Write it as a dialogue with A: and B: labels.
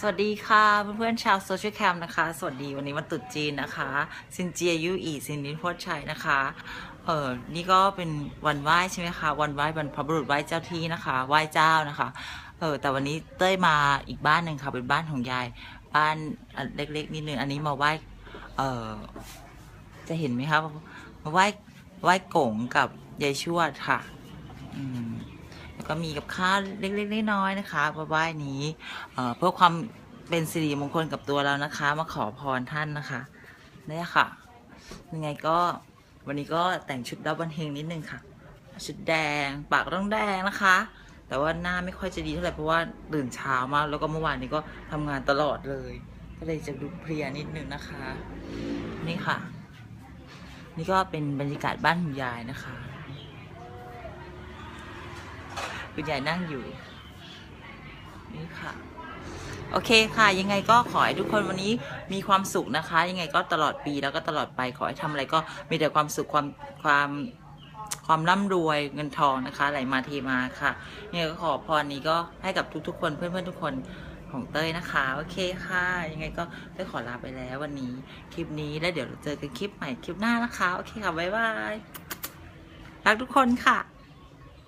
A: สวัสดีค่ะเพื่อนๆชาวโซเชียลแคมนะคะ สวัสดีวันนี้วันตรุษจีนนะคะซินเจียยูอีซินนินโพชชัยนะคะเออนี่ก็เป็นวันไหว้ใช่ไหมคะวันไหว้บรรพบุรุษไหว้เจ้าที่นะคะไหว้เจ้านะคะเออแต่วันนี้เต้ยมาอีกบ้านหนึ่งค่ะเป็นบ้านของยายบ้านอันเล็กๆนิดนึงอันนี้มาไหว้เออจะเห็นไหมคะมาไหว้ไหว้กงกับยายชวดค่ะ อืม แล้วก็มีกับข้าวเล็กๆน้อยๆนะคะมาไหว้นี้เพื่อความเป็นสิริมงคลกับตัวเรานะคะ มาขอพรท่านนะคะนี่ค่ะ ยังไงก็วันนี้ก็แต่งชุดดับบันเฮงนิดนึงค่ะ ชุดแดงปากต้องแดงนะคะ แต่ว่าหน้าไม่ค่อยจะดีเท่าไหร่เพราะว่าตื่นเช้ามากแล้วก็เมื่อวานนี้ก็ทำงานตลอดเลย ก็เลยจะดูเพลียนิดนึงนะคะ นี่ค่ะ นี่ก็เป็นบรรยากาศบ้านคุณยายนะคะ คุณยายนั่งอยู่ นี่ค่ะ โอเคค่ะ ยังไงก็ขอให้ทุกคนวันนี้มีความสุขนะคะ ยังไงก็ตลอดปีแล้วก็ตลอดไปขอให้ทำอะไรก็มีแต่ความสุขความความความร่ำรวยเงินทองนะคะไหลมาเทมาค่ะยังไงก็ขอพรนี้ก็ให้กับทุกๆ คนเพื่อนๆทุกคนของเต้ยนะคะ โอเคค่ะ ยังไงก็เต้ยขอลาไปแล้ววันนี้คลิปนี้แล้วเดี๋ยวเราเจอกันคลิปใหม่คลิปหน้านะคะ โอเคค่ะ บ๊ายบาย รักทุกคนค่ะ